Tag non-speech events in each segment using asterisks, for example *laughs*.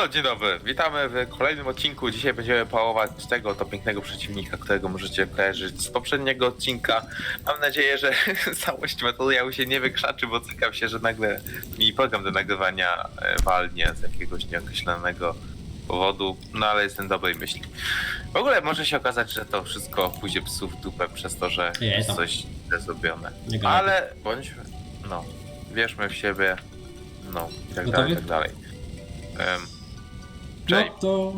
Halo, dzień dobry. Witamy w kolejnym odcinku. Dzisiaj będziemy pałować tego oto pięknego przeciwnika, którego możecie kojarzyć z poprzedniego odcinka. Mam nadzieję, że *laughs* całość materiału się nie wykrzaczy, bo cykam się, że nagle mi program do nagrywania e, walnie z jakiegoś nieokreślonego powodu, no ale jestem dobrej myśli. W ogóle może się okazać, że to wszystko pójdzie psu w dupę przez to, że jest coś źle zrobione. Ale bądźmy, no, wierzmy w siebie, no i tak Gotowi? dalej, i tak dalej. Um, No Czyli to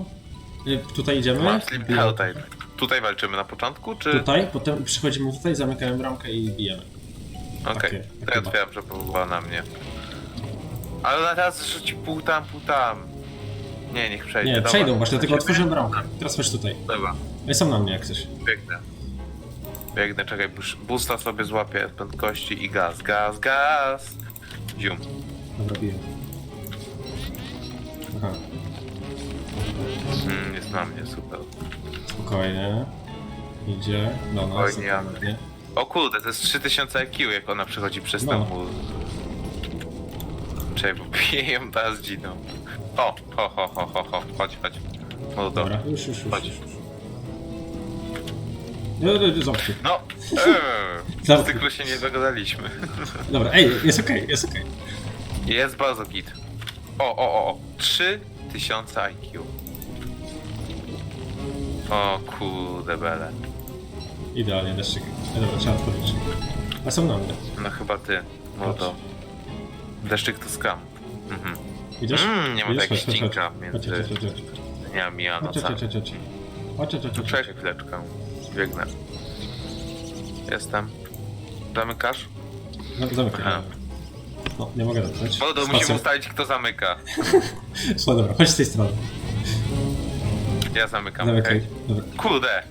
y, tutaj idziemy. mam Slim bijemy. tutaj. Tutaj walczymy na początku, czy. Tutaj, potem przychodzimy tutaj, zamykamy bramkę i bijemy. Okej, takie- to ja takie otwieram, że była na mnie. Ale na teraz rzuci pół tam, pół tam. Nie, niech przejdzie. Nie, dobra. przejdą właśnie, dlatego otworzyłem bramkę. Teraz chodź tutaj. Dobra, Ej, są na mnie jak coś. biegnę. Biegnę, czekaj, bus- busta sobie złapię prędkości i gaz, gaz, gaz. Zium. Dobra, biję. Na mnie, super. spokojnie. Idzie do nas. Spokojnie. O kurde, to jest 3000 IQ, jak ona przechodzi przez No. ten mur. Czekaj, bo piję ją teraz dziną. O, ho, ho, ho, ho, ho, chodź, chodź. Mordo. Dobra, już, już, już. Chodź. już, już. No, no, no, Zamknij. No, *laughs* eee, Zamknij. cyklu się nie dogadaliśmy. *laughs* Dobra, ej, jest okej, jest okej. Jest bardzo git. O, o, o, o. 3000 IQ. O kurde bele. Idealnie, deszczyk. E, dobra, trzeba otworzyć. A są na mnie. No chyba ty, mordo. Deszczyk to skam. Mhm. Idziesz? Mm, nie ma Idziesz? tak Chodź, chodź, ścinka chodź. między Chodź, chodź, chodź, chodź. dniami a Chodź, chodź, nocami. chodź, chodź. Chodź, chodź, chodź, chodź. Chwileczkę. Biegnę. Jestem. Zamykasz? No, zamykaj. Aha. No, nie mogę. Mordo, Spacer. musimy ustalić kto zamyka. *laughs* No dobra, chodź z tej strony. Ja zamykam, Zamykaj. okej? Dobra. Kurde!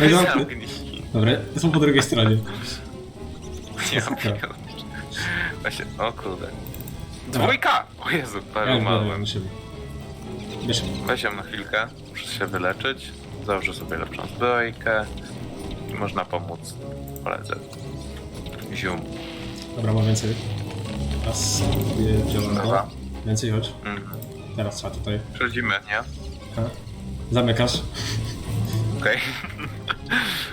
Ej, zamknij. Zamknij. Dobra, są po drugiej stronie. Ja pierdolę. Właśnie, o kurde. Dwójka! O Jezu, prawie umarłem. musimy. Bierz. Weź ją na chwilkę, muszę się wyleczyć. Założę sobie lepszą zbrojkę. I można pomóc koledze. Zium. Dobra, ma więcej. Teraz sobie Dobra. zielonego. Więcej chodź. Mhm. Teraz trzeba tutaj. Przechodzimy, nie? Aha. Zamykasz. Okej. *laughs*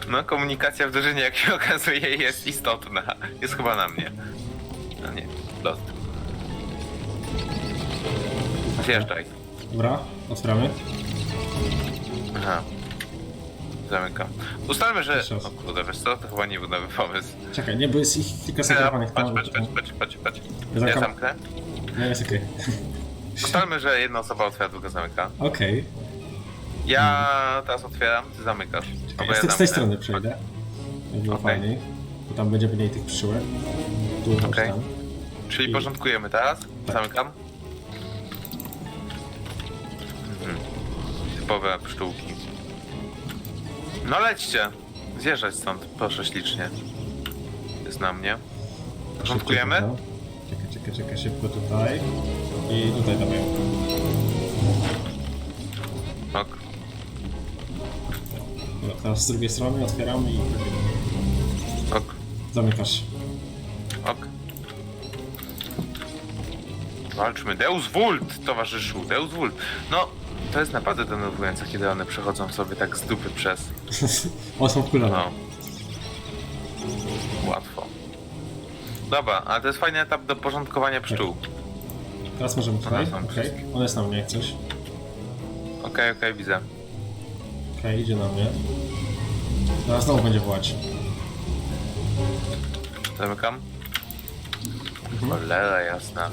No, komunikacja w drużynie, jak się *laughs* okazuje, jest istotna. Jest chyba na mnie. No nie, lost. Zjeżdżaj. Dobra, otwieramy. Aha. Zamykam. Ustalmy, że... Jeszcze raz. O kurde, wiesz co? To chyba nie był nowy pomysł. Czekaj, nie, bo jest ich kilka Patrz, sekretowanych patrz, patrz, patrz, patrz, patrz. Ja Ja zamknę. Nie, jest okej. Ustalmy, że jedna osoba otwiera, druga zamyka. Okej. Ja teraz otwieram, ty zamykasz. Albo ja z, ja tej- z tej zamknę. strony przejdę. Jak było Okej. fajniej. Bo tam będzie mniej tych przyszłych. Tu Okej. tam. Czyli I- porządkujemy teraz. Tak. Zamykam. Mhm. Typowe pszczółki. No lećcie. Zjeżdżać stąd, proszę ślicznie. Jest na mnie. Porządkujemy? Czekaj, czekaj, czekaj, szybko tutaj. I tutaj dawaj. Teraz z drugiej strony otwieramy i Ok. zamykasz. Ok. Walczmy. Deus Vult, towarzyszu. Deus Vult. No, to jest naprawdę denerwujące, kiedy one przechodzą sobie tak z dupy przez... o, są wkurzone. No. Łatwo. Dobra, ale to jest fajny etap do porządkowania pszczół. Teraz możemy tutaj. One są Okej. wszystkie. On jest na mnie jak coś. Okej, okej, widzę. Okej, idzie na mnie. Teraz znowu będzie wołać. Zamykam. Mhm. Cholera jasna.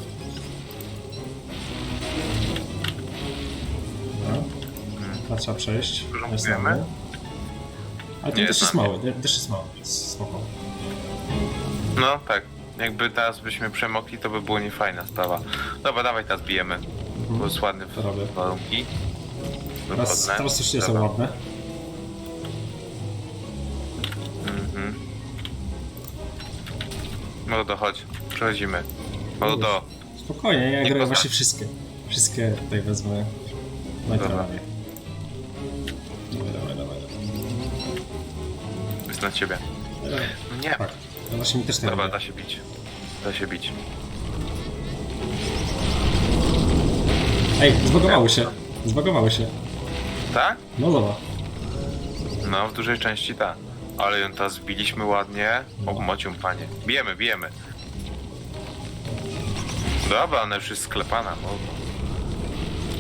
Dobra. Trzeba przejść. Porządkujemy? Jest mnie. Ale ten Nie, też jest mały, też jest mały, więc spoko. No tak. Jakby teraz byśmy przemokli, to by było niefajna sprawa. Dobra, dawaj teraz bijemy. Bo jest ładny To robię. warunki. Teraz, Wygodne. teraz nie są Dobra. ładne. Mordo, chodź. Przechodzimy. Mordo. Spokojnie, ja Nie graję poza- właśnie wszystkie. Wszystkie tutaj wezmę. No i Dobra. dawaj, dawaj. Jest na ciebie. No nie. Tak, no właśnie mi też nie Dobra, da się bić. Da się bić. Ej, zbagowały się. Zbagowały się. Tak? No dobra. No, w dużej części tak. Ale ją teraz zbiliśmy ładnie. O, mocium, panie. Bijemy, bijemy. Dobra, ona już jest sklepana, no.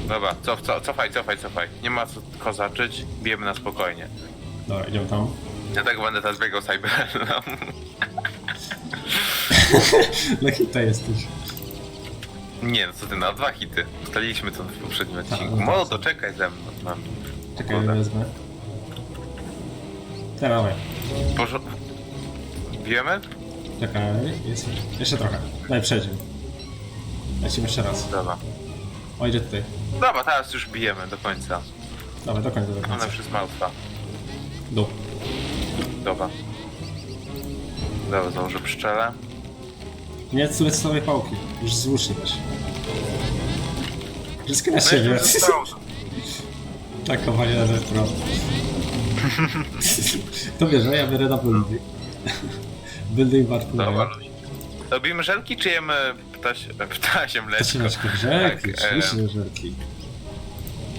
Dobra, cof, co, cofaj, cofaj, cofaj. Nie ma co kozaczyć, bijemy na spokojnie. Dobra, idziemy tam. Ja tak będę teraz biegał Cyberem. *laughs* Na hita jesteś. Nie, no co ty, na dwa hity. Ustaliliśmy to w poprzednim odcinku. no Molo, tak. to czekaj ze mną. Mam. Czekaj, wezmę. Teraz dawaj. Porzo... Bijemy? Czekaj, jest... Jeszcze trochę. Daj, przejdźmy. Lecimy jeszcze raz. Dobra. O, idzie tutaj. Dobra, teraz już bijemy do końca. Dawaj, do końca, do Ona końca. już jest martwa. Dół. Dobra. Dobra, założę pszczelę. Nie z całej pałki. Już złóżnie weź. Wszystko na No i siebie. już zostało. *laughs* Tak, chowanie na pro. *laughs* To bierze, ja biorę na building. building warto. Dobra. Robimy żelki, czy jemy ptaś... ptasie To mleczko? się meczko żelki, Tak, oczywiście żelki.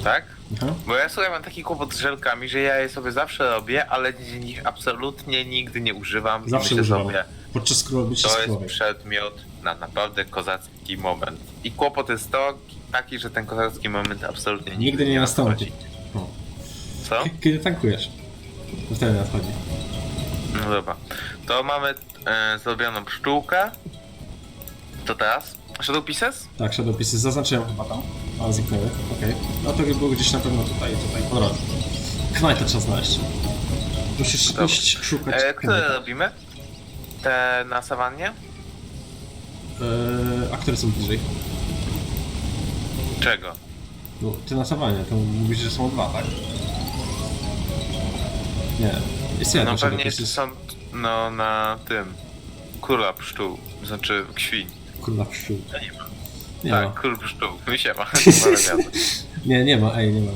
Tak? Aha. Bo ja sobie mam taki kłopot z żelkami, że ja je sobie zawsze robię, ale nich absolutnie nigdy nie używam. I Zawsze myślę używam. sobie, Podczas to jest przedmiot na naprawdę kozacki moment. I kłopot jest to taki, że ten kozacki moment absolutnie nigdy, Nigdy nie nastąpi. Co? Kiedy tankujesz? To wtedy nadchodzi. No dobra. To mamy e, zrobioną pszczółkę. To teraz? Shadow Pieces? Tak, shadowpisy zaznaczyłem chyba tam. A, zniknęły. Okej. No to było gdzieś na pewno tutaj, tutaj, po drodze. Knajta trzeba znaleźć. Musisz Dobra. iść szukać E, które knajta. robimy? Te na sawannie? Eee, a które są bliżej? Czego? No, ty na sawanie, to mówisz, że są dwa, tak? Nie, jest No pewnie jeszcze są no na tym. Króla pszczół, znaczy świń. Króla pszczół. Ja nie ma. Nie tak, ma. król pszczół. *laughs* My się ma. *laughs* Nie, nie ma, ej, nie ma.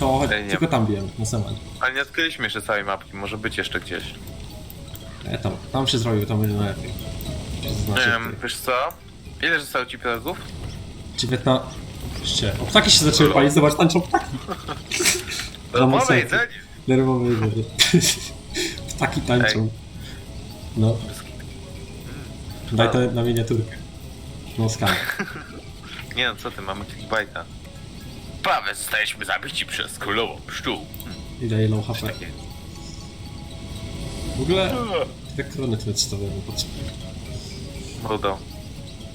To Ej, tylko ma. tam biłem, na sawanie. Ale nie odkryliśmy jeszcze całej mapki, może być jeszcze gdzieś. E, tam, tam się zrobił, to będzie najlepiej. Znaczy, Um, wiesz co? Ile zostało ci pierogów? 19. O, ptaki się zaczęły palić, zobacz, tańczą ptaki. Domowe serce. jedzenie! Nerwowe jedzenie. *laughs* Ptaki tańczą. No, daj to na miniaturkę. No, skan. *laughs* Nie no, co ty, mamy clickbaita. Prawie zostaliśmy zabici przez królową pszczół. I daje low HP. Takie. W ogóle, te krony tu stawiamy pod spodem. Brudo,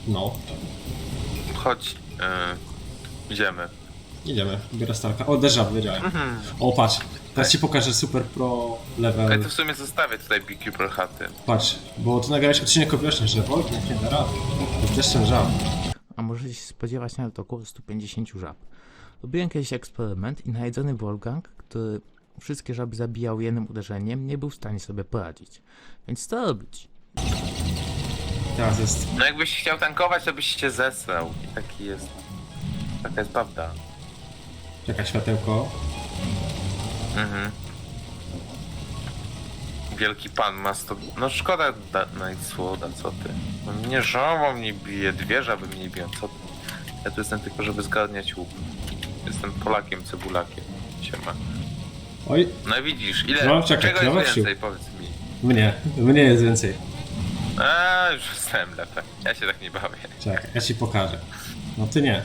No, chodź. Yy, idziemy. Idziemy. Biorę Starka. O, déjà wiedziałem. O, patrz. Teraz ci pokażę super pro Ale level. to w sumie zostawię tutaj BQ Pro chaty. Patrz, bo tu nagrałeś odcinek o wiośnie, że Wolk nie da rady. Z deszczem żab. a możecie się spodziewać nawet około 150 żab. Robiłem kiedyś eksperyment i najedzony Wolfgang, który wszystkie żaby zabijał jednym uderzeniem, nie był w stanie sobie poradzić. Więc co robić? Teraz jest No jakbyś chciał tankować, to byś się zesrał. I taki jest. Taka jest prawda. Czekaj, światełko. Mhm. Wielki pan ma sto... No szkoda da... Nightsworda, co ty? No mnie żabą mnie bije, dwie żaby mnie biją, co ty? Ja tu jestem tylko, żeby zgarniać łuk. Jestem Polakiem, cebulakiem. Siema. Oj, No widzisz, ile... No, czekaj, czego jest więcej, powiedz mi. mnie. Mnie jest więcej. A, już zostałem lepę. Ja się tak nie bawię. Czekaj, ja ci pokażę. No ty nie.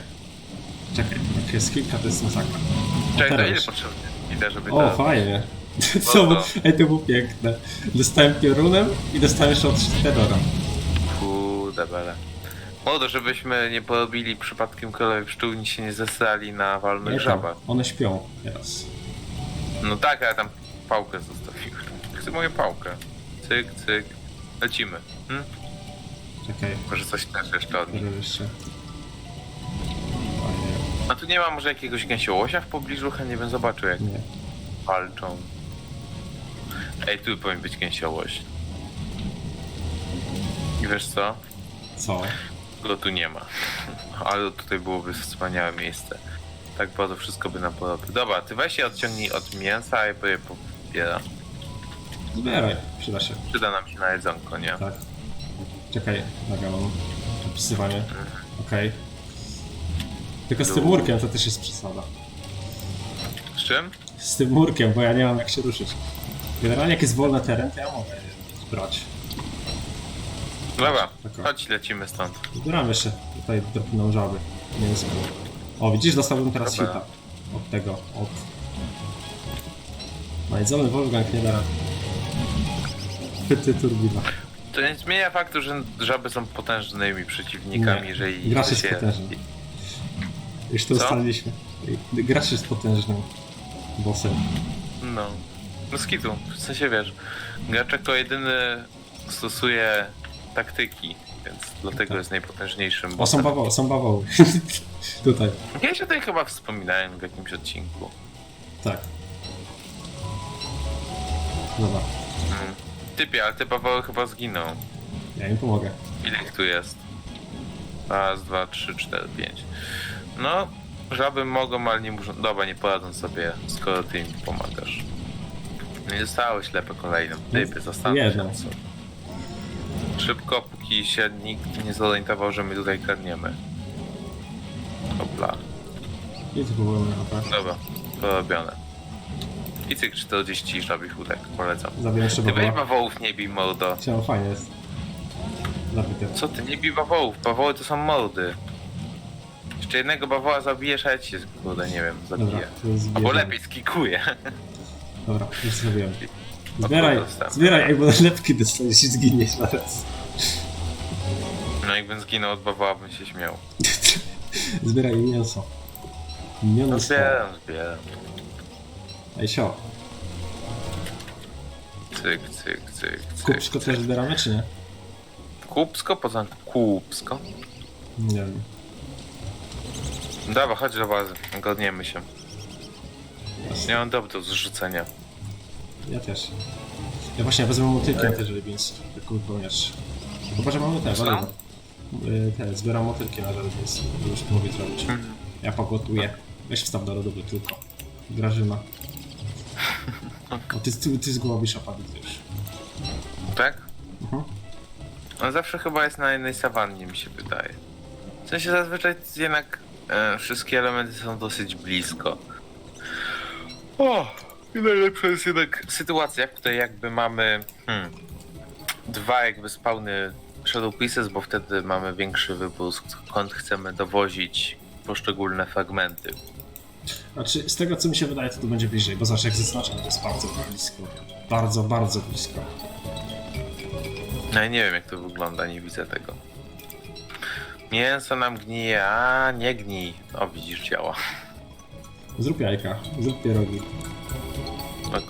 Czekaj, jak jest kilka, to jest masakra. Czekaj, to teraz ile już. potrzebne? Idę, żeby O, to... fajnie. *laughs* Co, No to- ej, to było piękne. Dostałem piorunem i dostałem jeszcze od terrora. Kurde bele. Młodo, żebyśmy nie porobili przypadkiem królowej pszczół, się nie zesrali na walnych żabach. one śpią teraz. No tak, ale tam pałkę zostawiłem. Chcę moją pałkę. Cyk, cyk. Lecimy. Hm? Czekaj, Może coś też jeszcze od nich. terror jeszcze. A tu nie ma może jakiegoś gęsiołosia w pobliżu? Chętnie bym zobaczył jak Nie. walczą. Ej, tu powinien być gęsiołoś. I wiesz co? Co? Go tu nie ma. *laughs* Ale tutaj byłoby wspaniałe miejsce. Tak bardzo wszystko by nam porobił. Dobra, ty weź się odciągnij od mięsa, a ja je pobieram. Zbieraj, przyda się. Przyda nam się na jedzonko, nie? Tak. Czekaj, mam opisywanie. Okej. Tylko z tym murkiem to też jest przesada. Z czym? Z tym murkiem, bo ja nie mam jak się ruszyć. Generalnie jak jest wolny teren, to ja mogę brać. Dobra, Taka. chodź lecimy stąd. Zbieram jeszcze tutaj drobną żaby. Mięsko. O, widzisz, dostałbym teraz Dobra. hita. Od tego, od... Najedzony Wolfgang nie da rady. Chwyty turbina. To nie zmienia faktu, że żaby są potężnymi przeciwnikami, Nie. jeżeli Gracz jest potężny. Już to Co? ustaliliśmy. Gracz jest potężnym bossem. No. No skitu, w sensie wiesz, gracz jako jedyny stosuje taktyki, więc dlatego Tak. jest najpotężniejszym O, są bawoły, są bawoły. *laughs* Tutaj, Ja się tutaj chyba wspominałem w jakimś odcinku. tak. Dobra, Mm. Typie, ale te bawoły chyba zginą. ja im pomogę. Ile ich tu jest? Raz, dwa, trzy, cztery, pięć. No, żaby mogą, ale nie muszą. Dobra, nie poradzą sobie, skoro ty im pomagasz. Nie zostało ślepe kolejnym. Typy, zastanów Jedno. się. Co. Szybko, póki się nikt nie zorientował, że my tutaj kradniemy. Hopla. I tu było na HP. Dobra, porobione. I cyk 40 żabich łódek, polecam. Zabiję jeszcze Ty weź bawoła. bawołów, nie bij mordo. Chciałem, fajnie jest. Zabity. Co ty, nie bij bawołów, bawoły to są mordy. Jeszcze jednego bawoła zabijesz, a ja ci, kurde, nie wiem, Dobra, zabiję. to zbieram. lepiej skikuję. Dobra, już zrobiłem. Zbieraj, dostałem. zbieraj, ej, bo lepki dostaniesz i zginiesz zaraz. No jakbym zginął od bawoła, bym się śmiał. Zbieraj mięso. No Mięso. zbieram, zbieram. Ej, sio. Cyk, cyk, cyk, cyk. Kupsko też zbieramy, czy nie? Kupsko? Poza kupsko? Nie wiem. Dobra, chodź do bazy, godniemy się. Nie mam dob do zrzucenia. Ja też. Ja właśnie wezmę motylki na te żelebince, jako wypełniacz. Chyba, że mamy te, Co? waliwo. Y, Te, zbieram motylki na żelebince, żeby już mówię zrobić. Mhm. Ja pogotuję. Weź wstaw do lodówy tylko. Grażyna. *laughs* O, ty, ty, ty zgubisz opady już. Tak? Mhm. On zawsze chyba jest na jednej sawannie, mi się wydaje. W sensie zazwyczaj jednak e, wszystkie elementy są dosyć blisko. O! I najlepsza jest jednak sytuacja, w której jakby mamy hmm, dwa jakby spawny Shadow Pieces, bo wtedy mamy większy wybór, skąd chcemy dowozić poszczególne fragmenty. Znaczy, z tego co mi się wydaje, to to będzie bliżej, bo zobacz, jak zaznaczam, to jest bardzo blisko. Bardzo, bardzo blisko. No ja nie wiem jak to wygląda, nie widzę tego. Mięso nam gnije, a nie gnij. O widzisz, działa. Zrób jajka, zrób pierogi. Tak.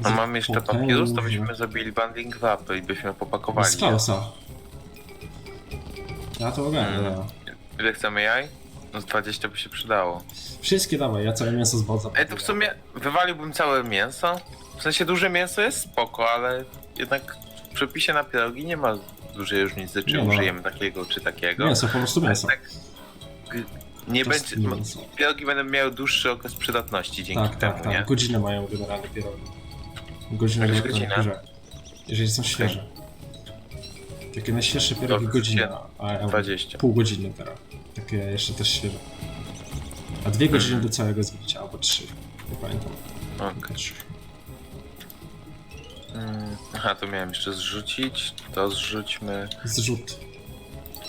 A Zrób mam jeszcze potężne- papirus, to byśmy zrobili bundling wapy i byśmy popakowali. Z je. klausa. Ja to ogarnę, Mm. dobra. Ile chcemy jaj? No z 20 by się przydało. Wszystkie dawaj, ja całe mięso z bodza. Ej, to w sumie wywaliłbym całe mięso. W sensie duże mięso jest spoko, ale jednak w przepisie na pierogi nie ma dużej różnicy, czy Nie ma. użyjemy takiego, czy takiego. Mięso, po prostu mięso. Tak, nie To jest będzie. mięso. Pierogi będą miały dłuższy okres przydatności dzięki Tak, temu, tak, nie? tak. Godzinę mają generalnie pierogi. Godzinę na godzina? górze. Jeżeli są świeże. Takie najświeższe pierogi Dobrze, godzinę, a, a 20. pół godziny teraz. Takie jeszcze też świeże. A dwie godziny do całego zbicia, albo trzy. Nie pamiętam. Okej. Mm, Aha, to miałem jeszcze zrzucić. To zrzućmy, Zrzut.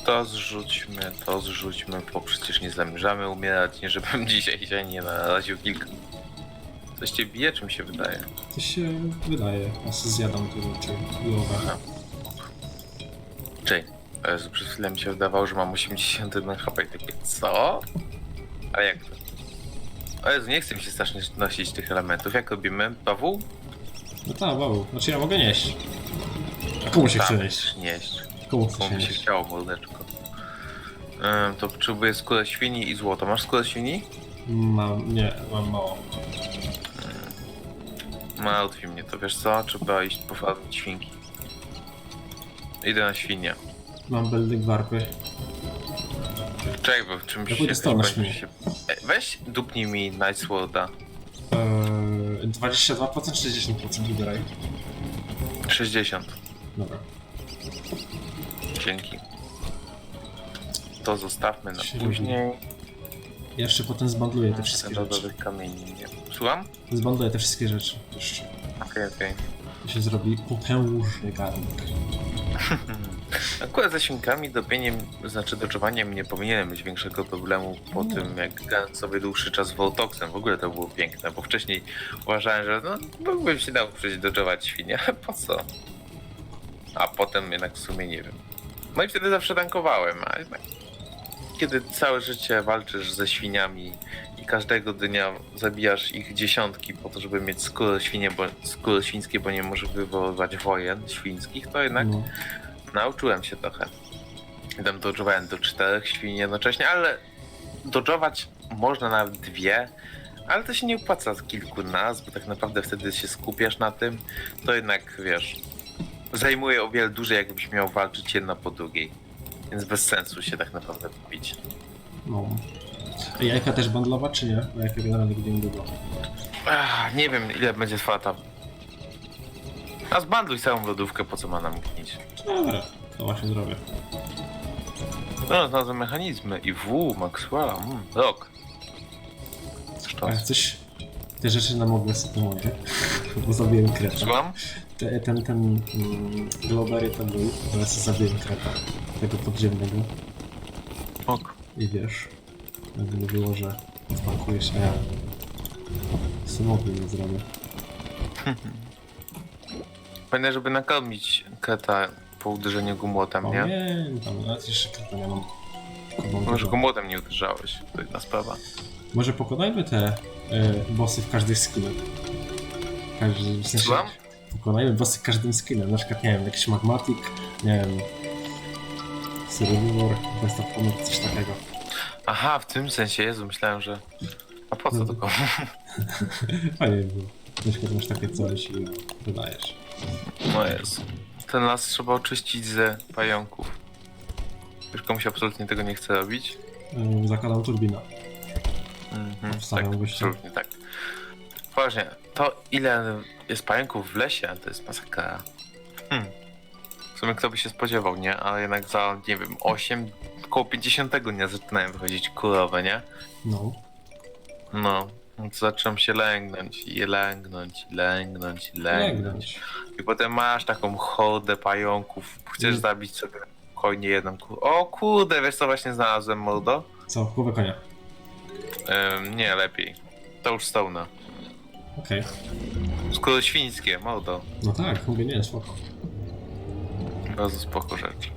to zrzućmy, to zrzućmy, bo przecież nie zamierzamy umierać, nie żebym *laughs* dzisiaj się nie naraził kilka. Coś cię bije, czy mi się wydaje? To się wydaje. Ja sobie zjadam tu rzeczy. Głowę. Jezu, przez chwilę mi się wydawało, że mam 81 HP i takie, co? A jak to? O Jezu, nie chcę mi się strasznie nosić tych elementów. Jak robimy? Pawu? No tak, wow. Znaczy ja mogę nieść. A komu się chce Tam nieść? nieść. Komu chce Bo się mi się nieść? chciało, mordeczko. Ym, to potrzebuję skórę świni i złoto. Masz skórę świni? Mam, nie, mam mało. Martwi mnie to, wiesz co? Trzeba iść pofarmić świnki. Idę na świnię. Mam building warpy. Czekaj, bo czymś Ja pójdę się... z tobą na będzie świnię. się... Ej, Weź dupnij mi Night Sworda. Eee, 22%, 60% wybieraj. 60. Dobra. Dzięki. to zostawmy na później. Ja jeszcze potem zbandluję te wszystkie rzeczy. dodatek kamieni, nie. Słucham? Zbandluję te wszystkie rzeczy. Jeszcze. Okej, okej. To się zrobi potężny garnek. *laughs* Akurat ze świnkami dopieniem, znaczy doczowaniem nie powinienem mieć większego problemu po No. tym, jak grałem sobie dłuższy czas Voltoxem. W ogóle to było piękne, bo wcześniej uważałem, że no, mógłbym się nauczyć doczować świnie, ale po co? A potem jednak w sumie nie wiem. No i wtedy zawsze tankowałem, a jednak kiedy całe życie walczysz ze świniami i każdego dnia zabijasz ich dziesiątki po to, żeby mieć skóry, świnie, bo, skóry świńskie, bo nie może wywoływać wojen świńskich, to jednak No. Nauczyłem się trochę. Tam dodżowałem do czterech świn jednocześnie, ale dodżować można nawet dwie, ale to się nie opłaca z kilku nas, bo tak naprawdę wtedy się skupiasz na tym, to jednak wiesz, zajmuje o wiele dłużej, jakbyś miał walczyć jedna po drugiej. Więc bez sensu się tak naprawdę bić. no. A Jajka też bandlować, czy nie? Bo jajka generalnie gdzie. Ach, nie wiem ile będzie trwała ta... A zbandluj całą lodówkę, po co ma nam gnić. No dobra, to właśnie zrobię. No, znalazłem mechanizmy i W, Maxwella, mm, rok. A jak coś... Te rzeczy na mogłe to moje, bo zabiłem kreta. Słucham? Te, ten, ten mm, Globery to był, sobie zabiłem kreta. Tego podziemnego. Ok. I wiesz, jakby nie było, że odpankujesz, a ja samochód nie zrobię. *laughs* Pamiętaj, żeby nakarmić kreta po uderzeniu go młotem, nie? Pamiętam, nawet jeszcze kreta nie mam. Może go młotem nie uderzałeś, to inna sprawa. Może pokonajmy te y, bossy w każdych skillach. Każdy, w sensie, Słucham? pokonajmy bossy każdym skillem, na przykład, nie wiem, jakiś magmatic, nie wiem, Survivor, Best of Honor, coś takiego. Aha, w tym sensie, Jezu, myślałem, że... A po co No. to *laughs* komu? Fajnie by było. Na przykład masz takie coś i wydajesz. No jest. Ten las trzeba oczyścić ze pająków. Już komuś absolutnie tego nie chce robić? Y, zakładam turbina. Mhm, tak, gościa. absolutnie tak. Poważnie, to ile jest pająków w lesie, to jest masakra. Hmm. W sumie kto by się spodziewał, nie? Ale jednak za, nie wiem, 8, około 50 dnia zaczynają wychodzić kurowe, nie? No. No, zaczynam się lęgnąć i lęgnąć, i lęgnąć, i lęgnąć. I potem masz taką hordę pająków, chcesz Mm. zabić sobie spokojnie jedną. O kurde, wiesz co właśnie znalazłem, mordo? Co? Głowę konia. Ym, nie, lepiej. To już Stone'a. Okej. Skóry świńskie, mordo. No tak, mówię, nie, spoko. Bardzo spoko rzecz.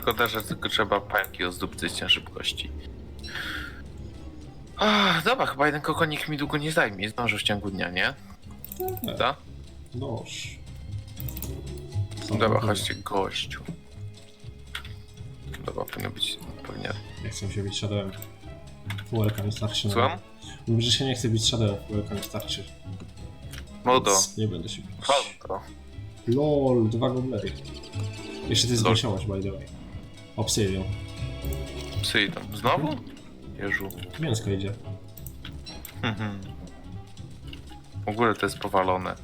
Szkoda, że tylko trzeba pająki ozdupcyć na szybkości. Ach, dobra, chyba jeden kokonik mi długo nie zajmie. Zdążę w ciągu dnia, nie? Tak. Noż. Dobra, chodźcie, gościu. Dobra, powinno być pewnie. Nie chcę się bić Shadowem. Fuelka nie starczy. na- Słucham? Mówię, że się nie chce bić Shadowem, fuelka nie starczy. Więc Nie będę się bić. falto. LOL, dwa goblery. Jeszcze jest Lol. by the way. Obsidian. Psy idą. Znowu? Jeżu. Mięsko idzie. Mhm. W ogóle to jest powalone.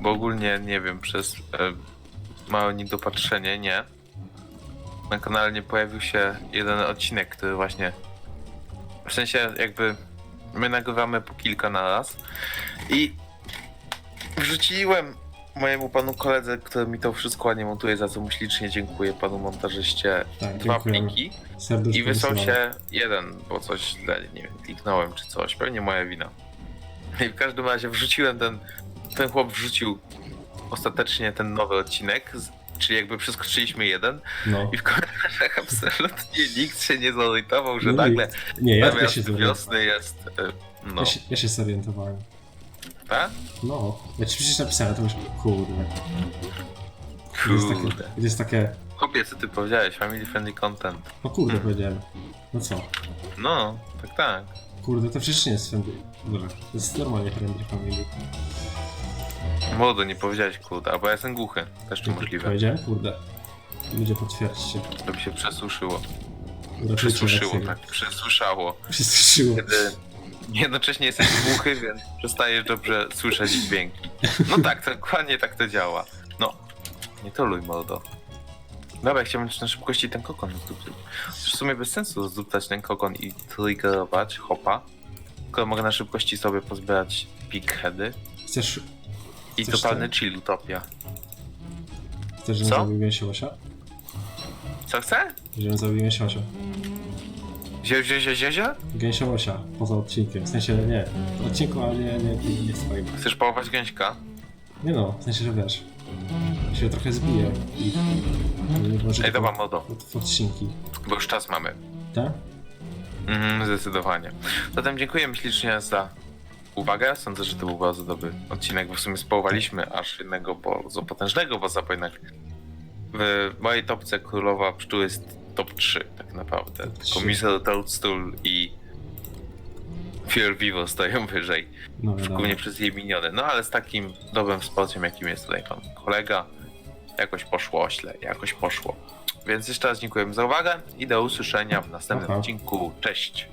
Bo ogólnie, nie wiem, przez e, małe niedopatrzenie, nie? Na kanale nie pojawił się jeden odcinek, który właśnie... W sensie jakby my nagrywamy po kilka na raz i wrzuciłem mojemu panu koledze, który mi to wszystko ładnie montuje, za co mu ślicznie dziękuję panu montażyście, Tak, dwa dziękujemy. pliki. I wysłał się jeden, bo coś źle, nie wiem, kliknąłem czy coś, pewnie moja wina. *laughs* I w każdym razie wrzuciłem ten, ten chłop wrzucił ostatecznie ten nowy odcinek, czyli jakby przeskoczyliśmy jeden No. i w komentarzach *laughs* absolutnie nikt się nie zorientował, że No nagle. Nie, ja zamiast się wiosny jest, y, no, Ja się, ja się zorientowałem. Tak? No. Ja ci przecież napisałem, to myślę, kurde. To jest takie, Kurde. to jest takie, Chłopie, co ty powiedziałeś? Family friendly content. no kurde Hmm. powiedziałem. No co? No, tak, tak. Kurde, to przecież nie jest friendly. Dobra, to jest normalnie friendly family. Młodo, nie powiedziałeś kurde, albo ja jestem głuchy, też to możliwe. Powiedziałem, kurde. Ludzie potwierdźcie. To by się przesuszyło. Przesuszyło, tak, przesuszało. Przesuszyło. Kiedy *laughs* jednocześnie jesteś głuchy, więc przestajesz dobrze słyszeć dźwięki. No tak, to dokładnie tak to działa. No, nie toluj mordo. Dobra, chciałbym na szybkości ten kokon zduptać. W sumie bez sensu zduptać ten kokon i triggerować hopa. Tylko mogę na szybkości sobie pozbierać pigheady Chcesz, i Chcesz totalny chill utopia. chcesz żebym Co? zabił gęsiołosia? Co chce? Żebym zabił gęsiołosia. Zio, zio, zio, zio, zio? Gęsiołosia, poza odcinkiem. W sensie, nie, w odcinku, ale nie, nie, nie, nie w swoim. Chcesz połować gęśka? Nie no, w sensie, że wiesz, się trochę zbije i nie może Ej, dobra, modo, w odcinki. bo już czas mamy. Tak? Mhm, zdecydowanie. Zatem dziękuję ślicznie za uwagę. Sądzę, że to był bardzo dobry odcinek, bo w sumie społowaliśmy aż jednego bardzo potężnego bossa, bo jednak w mojej topce królowa pszczół jest top 3 tak naprawdę. Trzy. Missile Toadstool i Fear Vivo stoją wyżej, No wiadomo. głównie przez jej miniony. No ale z takim dobrym wsparciem, jakim jest tutaj pan kolega, jakoś poszło ośle, jakoś poszło. Więc jeszcze raz dziękujemy za uwagę i do usłyszenia w następnym Aha. odcinku. Cześć!